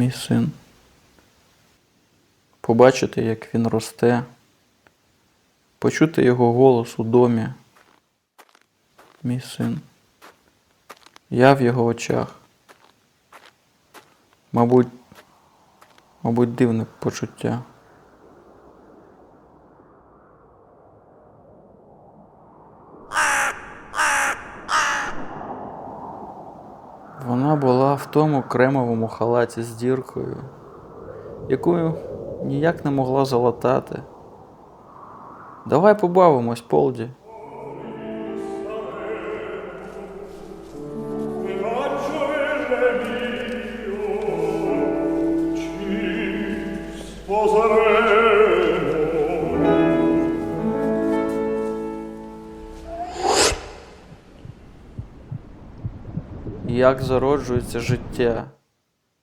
мій син. Побачити, як він росте, почути його голос у домі. Мій син. Я в його очах. Мабуть, мабуть, дивне почуття. Вона була в тому кремовому халаті з діркою, яку ніяк не могла залатати. Давай побавимось, Полді. Як зароджується життя.